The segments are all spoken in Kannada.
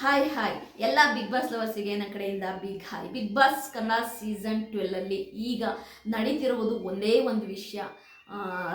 ಹಾಯ್ ಹಾಯ್ ಎಲ್ಲ ಬಿಗ್ ಬಾಸ್ ಲವರ್ಸಿಗೆ ನನ್ನ ಕಡೆಯಿಂದ big hi big boss Kannada season ಟ್ವೆಲ್ಲಲ್ಲಿ ಈಗ ನಡೀತಿರುವುದು ಒಂದೇ ಒಂದು ವಿಷಯ.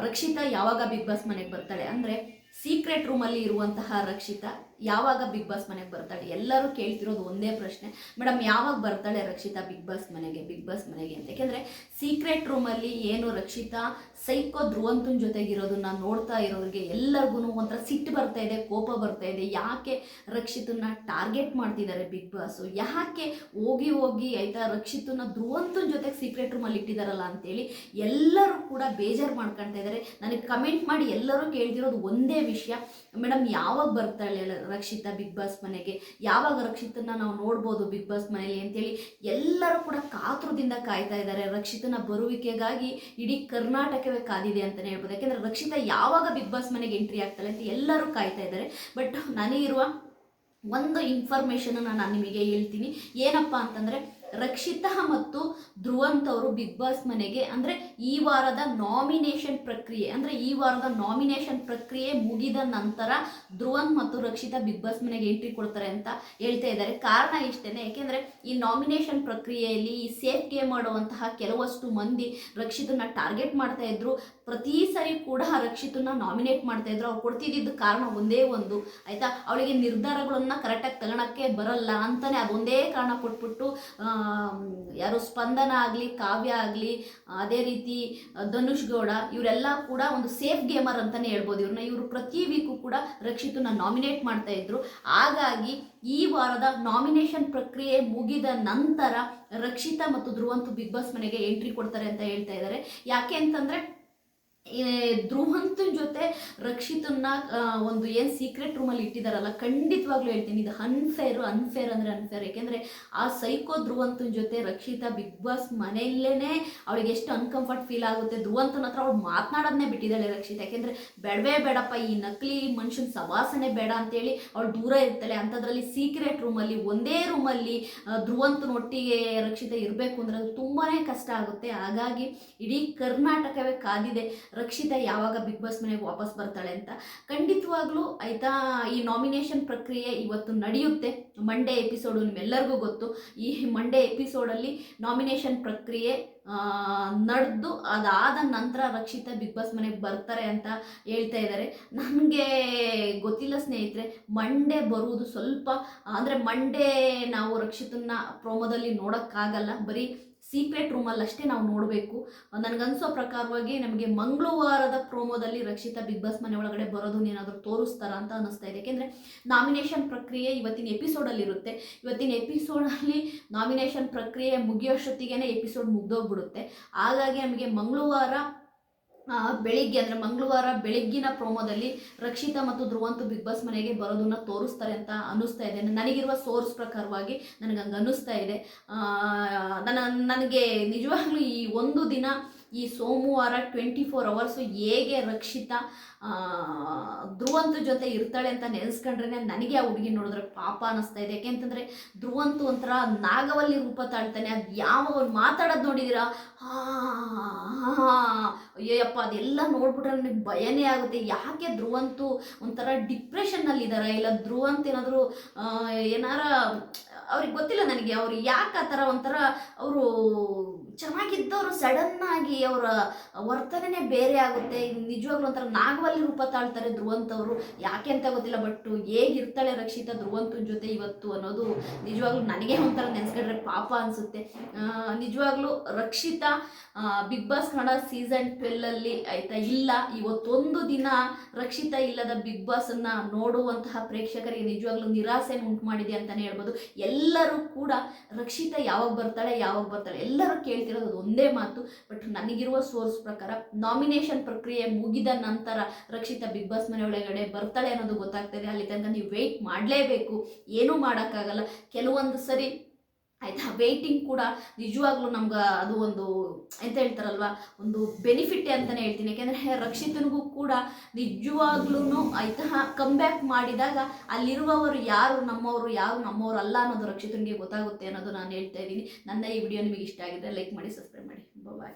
ರಕ್ಷಿತಾ ಯಾವಾಗ ಬಿಗ್ ಬಾಸ್ ಮನೆಗೆ ಬರ್ತಾಳೆ? ಅಂದರೆ ಸೀಕ್ರೆಟ್ ರೂಮಲ್ಲಿ ಇರುವಂತಹ ರಕ್ಷಿತಾ ಯಾವಾಗ ಬಿಗ್ ಬಾಸ್ ಮನೆಗೆ ಬರ್ತಾಳೆ? ಎಲ್ಲರೂ ಕೇಳ್ತಿರೋದು ಒಂದೇ ಪ್ರಶ್ನೆ. ಮೇಡಮ್, ಯಾವಾಗ ಬರ್ತಾಳೆ ರಕ್ಷಿತಾ ಬಿಗ್ ಬಾಸ್ ಮನೆಗೆ ಬಿಗ್ ಬಾಸ್ ಮನೆಗೆ ಅಂತ? ಯಾಕೆಂದರೆ ಸೀಕ್ರೆಟ್ ರೂಮಲ್ಲಿ ಏನು ರಕ್ಷಿತಾ, ಸೈಕೋ ಧ್ರುವಂತನ ಜೊತೆಗಿರೋದನ್ನ ನೋಡ್ತಾ ಇರೋರಿಗೆ ಎಲ್ಲರಿಗೂ ಒಂಥರ ಸಿಟ್ಟು ಬರ್ತಾ ಇದೆ, ಕೋಪ ಬರ್ತಾ ಇದೆ. ಯಾಕೆ ರಕ್ಷಿತನ್ನ ಟಾರ್ಗೆಟ್ ಮಾಡ್ತಿದ್ದಾರೆ ಬಿಗ್ ಬಾಸು ಯಾಕೆ ಹೋಗಿ ಹೋಗಿ ಆಯ್ತಾ ರಕ್ಷಿತನ್ನ ಧ್ರುವಂತನ ಜೊತೆಗೆ ಸೀಕ್ರೆಟ್ ರೂಮಲ್ಲಿ ಇಟ್ಟಿದಾರಲ್ಲ ಅಂತೇಳಿ ಎಲ್ಲರೂ ಕೂಡ ಬೇಜಾರು ಮಾಡ್ಕೊಳ್ತಾ ಇದ್ದಾರೆ ನನಗೆ ಕಮೆಂಟ್ ಮಾಡಿ ಎಲ್ಲರೂ ಕೇಳ್ತಿರೋದು ಒಂದೇ ವಿಷಯ. ಮೇಡಮ್, ಯಾವಾಗ ಬರ್ತಾಳೆ ರಕ್ಷಿತಾ ಬಿಗ್ ಬಾಸ್ ಮನೆಗೆ. ಯಾವಾಗ ರಕ್ಷಿತನ ನಾವು ನೋಡ್ಬೋದು ಬಿಗ್ ಬಾಸ್ ಮನೆಯಲ್ಲಿ ಅಂತೇಳಿ ಎಲ್ಲರೂ ಕೂಡ ಕಾತುರದಿಂದ ಕಾಯ್ತಾ ಇದ್ದಾರೆ. ರಕ್ಷಿತನ ಬರುವಿಕೆಗಾಗಿ ಇಡೀ ಕರ್ನಾಟಕವೇ ಕಾದಿದೆ ಅಂತಲೇ ಹೇಳ್ಬೋದು. ಯಾಕೆಂದರೆ ರಕ್ಷಿತ ಯಾವಾಗ ಬಿಗ್ ಬಾಸ್ ಮನೆಗೆ ಎಂಟ್ರಿ ಆಗ್ತಾಳೆ ಅಂತ ಎಲ್ಲರೂ ಕಾಯ್ತಾ ಇದ್ದಾರೆ. ಬಟ್ ನನಗಿರುವ ಒಂದು ಇನ್ಫಾರ್ಮೇಷನ್ ನಾನು ನಿಮಗೆ ಹೇಳ್ತೀನಿ. ಏನಪ್ಪ ಅಂತಂದರೆ ರಕ್ಷಿತಾ ಮತ್ತು ಧ್ರುವಂತ್ ಅವರು ಬಿಗ್ ಬಾಸ್ ಮನೆಗೆ, ಅಂದರೆ ಈ ವಾರದ ನಾಮಿನೇಷನ್ ಪ್ರಕ್ರಿಯೆ, ಅಂದರೆ ಈ ವಾರದ ನಾಮಿನೇಷನ್ ಪ್ರಕ್ರಿಯೆ ಮುಗಿದ ನಂತರ ಧ್ರುವಂತ್ ಮತ್ತು ರಕ್ಷಿತಾ ಬಿಗ್ ಬಾಸ್ ಮನೆಗೆ ಎಂಟ್ರಿ ಕೊಡ್ತಾರೆ ಅಂತ ಹೇಳ್ತಾ ಇದ್ದಾರೆ. ಕಾರಣ ಇಷ್ಟೇ ಯಾಕೆಂದರೆ ಈ ನಾಮಿನೇಷನ್ ಪ್ರಕ್ರಿಯೆಯಲ್ಲಿ ಈ ಸೇಫ್ ಮಾಡುವಂತಹ ಕೆಲವಷ್ಟು ಮಂದಿ ರಕ್ಷಿತನ ಟಾರ್ಗೆಟ್ ಮಾಡ್ತಾ ಇದ್ರು. ಪ್ರತಿ ಸರಿ ಕೂಡ ರಕ್ಷಿತನ ನಾಮಿನೇಟ್ ಮಾಡ್ತಾ ಇದ್ರು. ಅವ್ರು ಕೊಡ್ತಿದ್ದಿದ್ದು ಕಾರಣ ಒಂದೇ ಒಂದು, ಆಯ್ತಾ? ಅವಳಿಗೆ ನಿರ್ಧಾರಗಳನ್ನ ಕರೆಕ್ಟಾಗಿ ತಗೊಳಕ್ಕೆ ಬರಲ್ಲ ಅಂತಾನೆ ಅದೊಂದೇ ಕಾರಣ ಕೊಟ್ಬಿಟ್ಟು ಯಾರು ಸ್ಪಂದನ ಆಗಲಿ, ಕಾವ್ಯ ಆಗಲಿ, ಅದೇ ರೀತಿ ಧನುಷ್ ಗೌಡ, ಇವರೆಲ್ಲ ಕೂಡ ಒಂದು ಸೇಫ್ ಗೇಮರ್ ಅಂತಲೇ ಹೇಳ್ಬೋದು. ಇವ್ರನ್ನ ಇವರು ಪ್ರತಿ ವೀಕು ಕೂಡ ರಕ್ಷಿತನ ನಾಮಿನೇಟ್ ಮಾಡ್ತಾ ಇದ್ರು. ಹಾಗಾಗಿ ಈ ವಾರದ ನಾಮಿನೇಷನ್ ಪ್ರಕ್ರಿಯೆ ಮುಗಿದ ನಂತರ ರಕ್ಷಿತಾ ಮತ್ತು ಧ್ರುವಂತು ಬಿಗ್ ಬಾಸ್ ಮನೆಗೆ ಎಂಟ್ರಿ ಕೊಡ್ತಾರೆ ಅಂತ ಹೇಳ್ತಾ ಇದ್ದಾರೆ. ಯಾಕೆ ಅಂತಂದ್ರೆ ಧ್ರುವಂತನ ಜೊತೆ ರಕ್ಷಿತನ್ನ ಒಂದು ಏನು ಸೀಕ್ರೆಟ್ ರೂಮಲ್ಲಿ ಇಟ್ಟಿದಾರಲ್ಲ, ಖಂಡಿತವಾಗ್ಲೂ ಹೇಳ್ತೀನಿ, ಇದು ಅನ್ಫೇರು ಅನ್ಫೇರ್ ಅಂದರೆ ಅನ್ಫೇರ್ ಯಾಕೆಂದರೆ ಆ ಸೈಕೋ ಧ್ರುವಂತನ ಜೊತೆ ರಕ್ಷಿತಾ ಬಿಗ್ ಬಾಸ್ ಮನೆಯಲ್ಲೇ ಅವಳಿಗೆ ಎಷ್ಟು ಅನ್ಕಂಫರ್ಟ್ ಫೀಲ್ ಆಗುತ್ತೆ, ಧ್ರುವಂತನ ಹತ್ರ ಅವಳು ಮಾತನಾಡೋದನ್ನೇ ಬಿಟ್ಟಿದ್ದಾಳೆ ರಕ್ಷಿತಾ. ಯಾಕೆಂದರೆ ಬೇಡವೇ ಬೇಡಪ್ಪ, ಈ ನಕಲಿ ಮನುಷ್ಯನ ಸವಾಸನೆ ಬೇಡ ಅಂತೇಳಿ ಅವಳು ದೂರ ಇರ್ತಾಳೆ. ಅಂಥದ್ರಲ್ಲಿ ಸೀಕ್ರೆಟ್ ರೂಮಲ್ಲಿ ಒಂದೇ ರೂಮಲ್ಲಿ ಧ್ರುವಂತನ ಒಟ್ಟಿಗೆ ರಕ್ಷಿತ ಇರಬೇಕು ಅಂದರೆ ತುಂಬಾನೇ ತುಂಬಾ ಕಷ್ಟ ಆಗುತ್ತೆ. ಹಾಗಾಗಿ ಇಡೀ ಕರ್ನಾಟಕವೇ ಕಾದಿದೆ. ರಕ್ಷಿತಾ ಯಾವಾಗ ಬಿಗ್ ಬಾಸ್ ಮನೆಗೆ ವಾಪಸ್ ಬರ್ತಾಳೆ ಅಂತ ಖಂಡಿತವಾಗ್ಲೂ ಆಯ್ತಾ, ಈ ನಾಮಿನೇಷನ್ ಪ್ರಕ್ರಿಯೆ ಇವತ್ತು ನಡೆಯುತ್ತೆ. ಮಂಡೇ ಎಪಿಸೋಡು ನಿಮ್ಮೆಲ್ಲರಿಗೂ ಗೊತ್ತು. ಈ ಮಂಡೇ ಎಪಿಸೋಡಲ್ಲಿ ನಾಮಿನೇಷನ್ ಪ್ರಕ್ರಿಯೆ ನಡೆದು ಅದಾದ ನಂತರ ರಕ್ಷಿತ ಬಿಗ್ ಬಾಸ್ ಮನೆಗೆ ಬರ್ತಾರೆ ಅಂತ ಹೇಳ್ತಾ ಇದ್ದಾರೆ. ನನಗೆ ಗೊತ್ತಿಲ್ಲ ಸ್ನೇಹಿತರೆ ಮಂಡೇ ಬರುವುದು ಸ್ವಲ್ಪ, ಅಂದರೆ ಮಂಡೇ ನಾವು ರಕ್ಷಿತನ್ನ ಪ್ರೋಮೋದಲ್ಲಿ ನೋಡೋಕ್ಕಾಗಲ್ಲ. ಬರೀ ಸೀಕ್ರೆಟ್ ರೂಮಲ್ಲಿ ಅಷ್ಟೇ ನಾವು ನೋಡಬೇಕು. ನನಗನ್ಸೋ ಪ್ರಕಾರವಾಗಿ ನಮಗೆ ಮಂಗಳವಾರದ ಪ್ರೋಮೋದಲ್ಲಿ ರಕ್ಷಿತಾ ಬಿಗ್ ಬಾಸ್ ಮನೆ ಒಳಗಡೆ ಬರೋದನ್ನ ಏನಾದರೂ ತೋರಿಸ್ತಾರ ಅಂತ ಅನ್ನಿಸ್ತಾ ಇದೆ. ಯಾಕೆಂದರೆ ನಾಮಿನೇಷನ್ ಪ್ರಕ್ರಿಯೆ ಇವತ್ತಿನ ಎಪಿಸೋಡಲ್ಲಿರುತ್ತೆ ಇವತ್ತಿನ ಎಪಿಸೋಡಲ್ಲಿ ನಾಮಿನೇಷನ್ ಪ್ರಕ್ರಿಯೆ ಮುಗಿಯೋಷ್ಟೊತ್ತಿಗೆ ಎಪಿಸೋಡ್ ಮುಗ್ದೋಗ್ಬಿಡುತ್ತೆ. ಹಾಗಾಗಿ ನಮಗೆ ಮಂಗಳವಾರ ಬೆಳಿಗ್ಗೆ ಅಂದರೆ ಮಂಗಳವಾರ ಬೆಳಗ್ಗಿನ ಪ್ರೋಮೋದಲ್ಲಿ ರಕ್ಷಿತಾ ಮತ್ತು ಧ್ರುವಂತು ಬಿಗ್ ಬಾಸ್ ಮನೆಗೆ ಬರೋದನ್ನ ತೋರಿಸ್ತಾರೆ ಅಂತ ಅನ್ನಿಸ್ತಾ ಇದೆ. ನನಗಿರುವ ಸೋರ್ಸ್ ಪ್ರಕಾರವಾಗಿ ನನಗೆ ಹಂಗೆ ಅನ್ನಿಸ್ತಾ ಇದೆ. ನನ್ನ, ನನಗೆ ನಿಜವಾಗ್ಲೂ ಈ ಒಂದು ದಿನ ಈ ಸೋಮವಾರ ಟ್ವೆಂಟಿ ಫೋರ್ ಅವರ್ಸು ಹೇಗೆ ರಕ್ಷಿತಾ ಧ್ರುವಂತು ಜೊತೆ ಇರ್ತಾಳೆ ಅಂತ ನೆನೆಸ್ಕೊಂಡ್ರೆ ನನಗೆ ಆ ಹುಡುಗಿ ನೋಡಿದ್ರೆ ಪಾಪ ಅನ್ನಿಸ್ತಾ ಇದೆ. ಯಾಕೆಂತಂದರೆ ಧ್ರುವಂತು ಒಂಥರ ನಾಗವಲ್ಲಿ ರೂಪ ತಾಳ್ತಾನೆ, ಅದು ಯಾವ ಅವ್ರು ಮಾತಾಡೋದು ನೋಡಿದಿರಾ? ಅಯ್ಯಪ್ಪ ಅದೆಲ್ಲ ನೋಡ್ಬಿಟ್ರೆ ನನಗೆ ಭಯನೇ ಆಗುತ್ತೆ. ಯಾಕೆ ಧ್ರುವಂತು ಒಂಥರ ಡಿಪ್ರೆಷನ್ನಲ್ಲಿದ್ದಾರೆ ಇಲ್ಲ ಧ್ರುವಂತ ಏನಾದರೂ ಏನಾರ, ಅವ್ರಿಗೆ ಗೊತ್ತಿಲ್ಲ ನನಗೆ. ಅವ್ರು ಯಾಕೆ ಆ ಥರ ಒಂಥರ, ಅವರು ಚೆನ್ನಾಗಿದ್ದವರು ಆಗಿ ಅವರ ವರ್ತನೆ ಬೇರೆ ಆಗುತ್ತೆ. ನಿಜವಾಗ್ಲೂ ಒಂಥರ ನಾಗವಲ್ಲಿ ರೂಪ ತಾಳ್ತಾರೆ ಧ್ರುವಂತವರು. ಯಾಕೆ ಅಂತ ಗೊತ್ತಿಲ್ಲ, ಬಟ್ ಹೇಗಿರ್ತಾಳೆ ರಕ್ಷಿತಾ ಧ್ರುವಂತನ ಜೊತೆ ಇವತ್ತು ಅನ್ನೋದು ನಿಜವಾಗ್ಲೂ ನನಗೆ ಒಂಥರ ನೆನೆಸ್ಕೊಂಡ್ರೆ ಪಾಪ ಅನಿಸುತ್ತೆ. ನಿಜವಾಗ್ಲೂ Rakshita big boss Kannada season ಟ್ವೆಲ್ಲಲ್ಲಿ ಆಯ್ತಾ? ಇಲ್ಲ. ಇವತ್ತೊಂದು ದಿನ ರಕ್ಷಿತ ಇಲ್ಲದ ಬಿಗ್ ಬಾಸನ್ನು ನೋಡುವಂತಹ ಪ್ರೇಕ್ಷಕರಿಗೆ ನಿಜವಾಗ್ಲೂ ನಿರಾಸೆ ಉಂಟು ಮಾಡಿದೆ ಅಂತಲೇ ಹೇಳ್ಬೋದು. ಎಲ್ಲರೂ ಕೂಡ ರಕ್ಷಿತಾ ಯಾವಾಗ ಬರ್ತಾಳೆ ಯಾವಾಗ ಬರ್ತಾಳೆ? ಎಲ್ಲರೂ ಕೇಳ್ತಿರೋದು ಅದು ಒಂದೇ ಮಾತು ಬಟ್ ನನಗಿರುವ ಸೋರ್ಸ್ ಪ್ರಕಾರ ನಾಮಿನೇಷನ್ ಪ್ರಕ್ರಿಯೆ ಮುಗಿದ ನಂತರ ರಕ್ಷಿತ ಬಿಗ್ ಬಾಸ್ ಮನೆ ಒಳಗಡೆ ಬರ್ತಾಳೆ ಅನ್ನೋದು ಗೊತ್ತಾಗ್ತದೆ. ಅಲ್ಲಿ ತನಕ ನೀವು ವೆಯ್ಟ್ ಮಾಡಲೇಬೇಕು. ಏನೂ ಮಾಡೋಕ್ಕಾಗಲ್ಲ. ಕೆಲವೊಂದು ಸರಿ ಆಯ್ತಾ? ವೆಯ್ಟಿಂಗ್ ಕೂಡ ನಿಜವಾಗ್ಲೂ ನಮ್ಗೆ ಅದು ಒಂದು ಎಂತ ಹೇಳ್ತಾರಲ್ವ? ಒಂದು ಬೆನಿಫಿಟ್ ಅಂತಲೇ ಹೇಳ್ತೀನಿ. ಯಾಕೆಂದರೆ ರಕ್ಷಿತನಿಗೂ ಕೂಡ ನಿಜವಾಗ್ಲೂ ಆಯ್ತಾ ಕಮ್ ಬ್ಯಾಕ್ ಮಾಡಿದಾಗ ಅಲ್ಲಿರುವವರು ಯಾರು, ನಮ್ಮವರು ಯಾರು, ನಮ್ಮವರು ಅಲ್ಲ ಅನ್ನೋದು ರಕ್ಷಿತನಿಗೆ ಗೊತ್ತಾಗುತ್ತೆ ಅನ್ನೋದು ನಾನು ಹೇಳ್ತಾ ಇದ್ದೀನಿ. ನನ್ನ ಈ ವಿಡಿಯೋ ನಿಮಗೆ ಇಷ್ಟ ಆಗಿದೆ ಲೈಕ್ ಮಾಡಿ ಸಬ್ಸ್ಕ್ರೈಬ್ ಮಾಡಿ. ಬಾಯ್